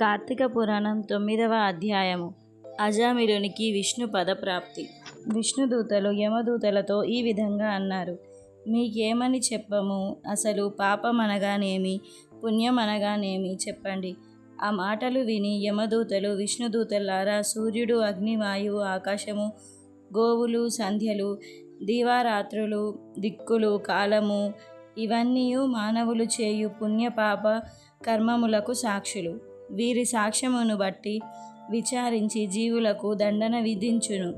కార్తీక పురాణం తొమ్మిదవ అధ్యాయము. అజామిలునికి విష్ణు పదప్రాప్తి. విష్ణుదూతలు యమదూతలతో ఈ విధంగా అన్నారు. మీకేమని చెప్పము? అసలు పాపం అనగానేమి పుణ్యం అనగానేమి చెప్పండి. ఆ మాటలు విని యమదూతలు విష్ణుదూతలారా సూర్యుడు అగ్నివాయువు ఆకాశము గోవులు సంధ్యలు దీవారాత్రులు దిక్కులు కాలము ఇవన్నీ మానవులు చేయు పుణ్యపాప కర్మములకు సాక్షులు. వీరి సాక్ష్యమును బట్టి విచారించి జీవులకు దండన విధించును.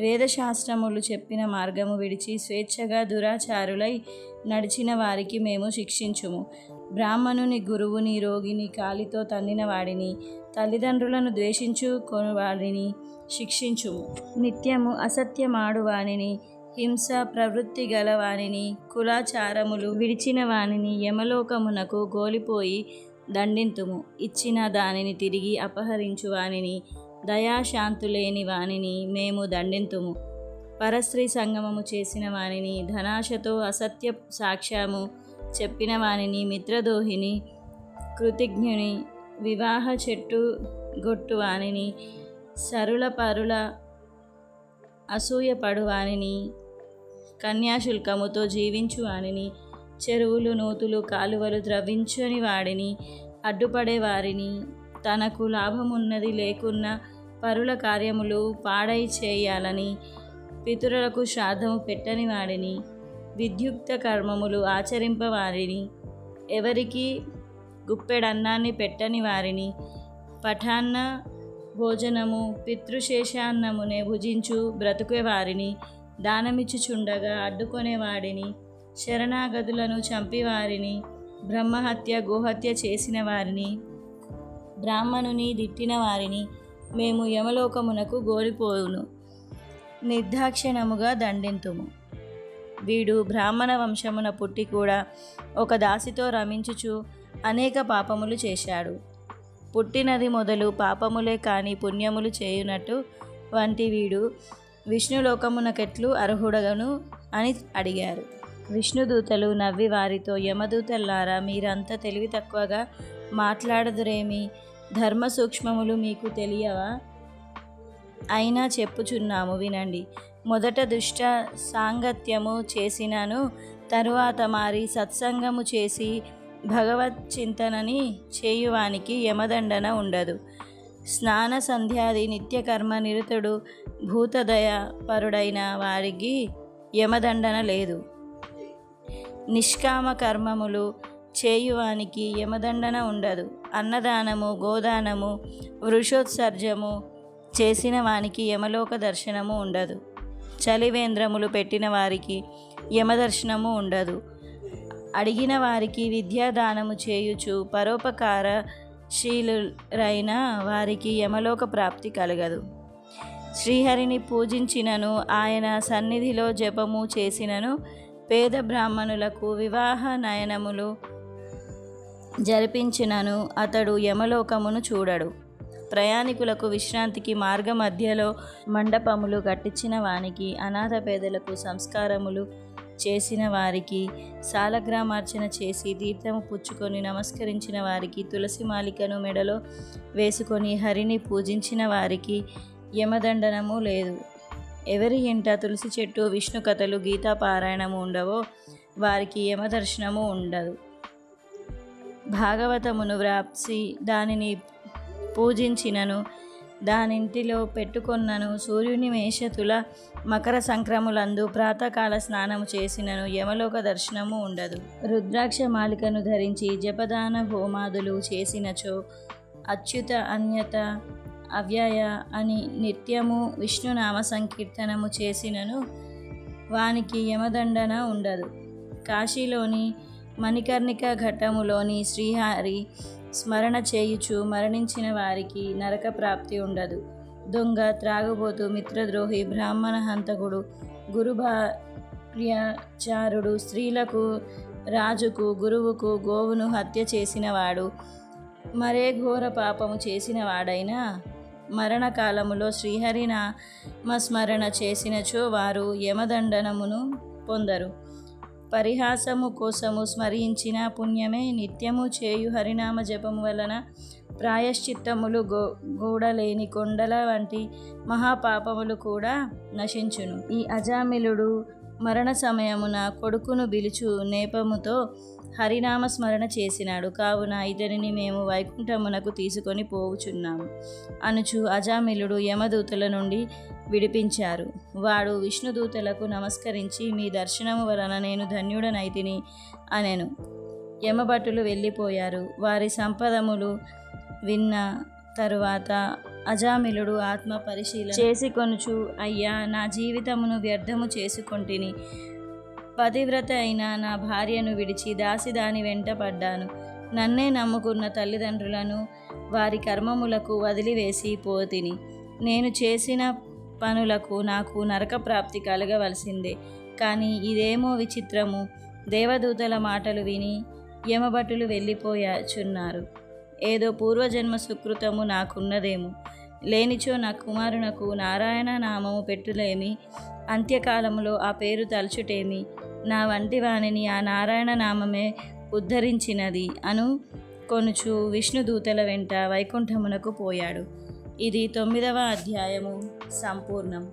వేదశాస్త్రములు చెప్పిన మార్గము విడిచి స్వేచ్ఛగా దురాచారులై నడిచిన వారికి మేము శిక్షించుము. బ్రాహ్మణుని గురువుని రోగిని కాలితో తన్నిన వాడిని తల్లిదండ్రులను ద్వేషించుకొని వాడిని శిక్షించుము. నిత్యము అసత్యమాడువానిని హింస ప్రవృత్తి గలవాణిని కులాచారములు విడిచిన వానిని యమలోకమునకు గోలిపోయి దండింతుము. ఇచ్చిన దానిని తిరిగి అపహరించు వానిని దయాశాంతులేని వానిని మేము దండింతుము. పరస్త్రీ సంగమము చేసిన వానిని ధనాశతో అసత్య సాక్ష్యము చెప్పిన వానిని మిత్రదోహిని కృతిజ్ఞుని వివాహ చెట్టు గొట్టు వానిని సరుల పరుల అసూయపడు వానిని కన్యాశుల్కముతో జీవించు వానిని చెరువులు నూతులు కాలువలు ద్రవించని వాడిని అడ్డుపడే వారిని తనకు లాభమున్నది లేకున్నా పరుల కార్యములు పాడై చేయాలని పితరులకు శ్రాద్ధము పెట్టని వాడిని విద్యుక్త కర్మములు ఆచరింపవారిని ఎవరికి గుప్పెడన్నాన్ని పెట్టని వారిని పఠాన్న భోజనము పితృశేషాన్నమునే భుజించు బ్రతుకే వారిని దానమిచ్చుచుండగా అడ్డుకొనేవాడిని శరణాగతులను చంపివారిని బ్రహ్మహత్య గోహత్య చేసిన వారిని బ్రాహ్మణుని దిట్టిన వారిని మేము యమలోకమునకు గోరిపోవును. నిర్దాక్షిణముగా దండింతుము. వీడు బ్రాహ్మణ వంశమున పుట్టి కూడా ఒక దాసితో రమించుచు అనేక పాపములు చేశాడు. పుట్టినది మొదలు పాపములే కాని పుణ్యములు చేయునట్టు వంటి వీడు విష్ణులోకమునకెట్లు అర్హుడగను అని అడిగారు. విష్ణుదూతలు నవ్వి వారితో యమదూతల్లారా మీరంత తెలివి తక్కువగా మాట్లాడదురేమి? ధర్మ సూక్ష్మములు మీకు తెలియవా? అయినా చెప్పుచున్నాము వినండి. మొదట దుష్ట సాంగత్యము చేసినను తరువాత మారి సత్సంగము చేసి భగవత్ చింతనని చేయువానికి యమదండన ఉండదు. స్నాన సంధ్యాది నిత్యకర్మ నిరుతుడు భూతదయ పరుడైన వారికి యమదండన లేదు. నిష్కామ కర్మములు చేయువానికి యమదండన ఉండదు. అన్నదానము గోదానము వృషోత్సర్జము చేసిన వానికి యమలోక దర్శనము ఉండదు. చలివేంద్రములు పెట్టిన వారికి యమదర్శనము ఉండదు. అడిగిన వారికి విద్యాదానము చేయుచు పరోపకార శీలురైన వారికి యమలోక ప్రాప్తి కలగదు. శ్రీహరిని పూజించినను ఆయన సన్నిధిలో జపము చేసినను పేద బ్రాహ్మణులకు వివాహ నయనములు జరిపించినను అతడు యమలోకమును చూడడు. ప్రయాణికులకు విశ్రాంతికి మార్గ మధ్యలో మండపములు కట్టించిన వానికి అనాథ పేదలకు సంస్కారములు చేసిన వారికి సాలగ్రామార్చన చేసి తీర్థము పుచ్చుకొని నమస్కరించిన వారికి తులసి మాలికను మెడలో వేసుకొని హరిని పూజించిన వారికి యమదండనము లేదు. ఎవరి ఇంట తులసి చెట్టు విష్ణు కథలు గీతా పారాయణము ఉండవో వారికి యమదర్శనము ఉండదు. భాగవతమును వ్రాప్సి దానిని పూజించినను దానింటిలో పెట్టుకొన్నను సూర్యుని మేషతుల మకర సంక్రములందు ప్రాతకాల స్నానము చేసినను యమలోక దర్శనము ఉండదు. రుద్రాక్ష మాలికను ధరించి జపదాన హోమాదులు చేసినచో అచ్యుత అన్యత అవ్యయ అని నిత్యము విష్ణునామ సంకీర్తనము చేసినను వానికి యమదండన ఉండదు. కాశీలోని మణికర్ణిక ఘట్టములోని శ్రీహారి స్మరణ చేయుచు మరణించిన వారికి నరక ప్రాప్తి ఉండదు. దొంగ త్రాగుబోతు మిత్రద్రోహి బ్రాహ్మణ హంతకుడు గురు భార్యాచారుడు స్త్రీలకు రాజుకు గురువుకు గోవును హత్య చేసినవాడు మరే ఘోర పాపము చేసిన వాడైనా మరణకాలములో శ్రీహరినామ స్మరణ చేసినచో వారు యమదండనమును పొందరు. పరిహాసము కోసము స్మరించిన పుణ్యమే నిత్యము చేయు హరినామ జపము వలన ప్రాయశ్చిత్తములు గో గూడలేని కొండల వంటి మహాపాపములు కూడా నశించును. ఈ అజామిలుడు మరణ సమయమున కొడుకును పిలుచు నేపముతో హరినామ స్మరణ చేసినాడు. కావున ఇతనిని మేము వైకుంఠమునకు తీసుకొని పోవుచున్నాము. అనుచు అజామిలుడు యమదూతల నుండి విడిపించారు. వాడు విష్ణుదూతలకు నమస్కరించి మీ దర్శనము వలన నేను ధన్యుడనైతిని అనెను. యమభటులు వెళ్ళిపోయారు. వారి సంపదములు విన్న తరువాత అజామిలుడు ఆత్మ పరిశీలన చేసి కొనుచు అయ్యా నా జీవితమును వ్యర్థము చేసుకొంటిని. పతివ్రత అయిన నా భార్యను విడిచి దాసిదాని వెంట పడ్డాను. నన్నే నమ్ముకున్న తల్లిదండ్రులను వారి కర్మములకు వదిలివేసి పోతిని. నేను చేసిన పనులకు నాకు నరక ప్రాప్తి కలగవలసిందే. కానీ ఇదేమో విచిత్రము. దేవదూతల మాటలు విని యమభటులు వెళ్ళిపోయాచున్నారు. ఏదో పూర్వజన్మ సుకృతము నాకున్నదేమో. లేనిచో నా కుమారునకు నారాయణ నామము పెట్టులేమి. అంత్యకాలములో ఆ పేరు తలుచుటేమి. నా వంటి వానిని ఆ నారాయణ నామమే ఉద్ధరించినది అను కొనుచు విష్ణుదూతల వెంట వైకుంఠమునకు పోయాడు. ఇది తొమ్మిదవ అధ్యాయము సంపూర్ణం.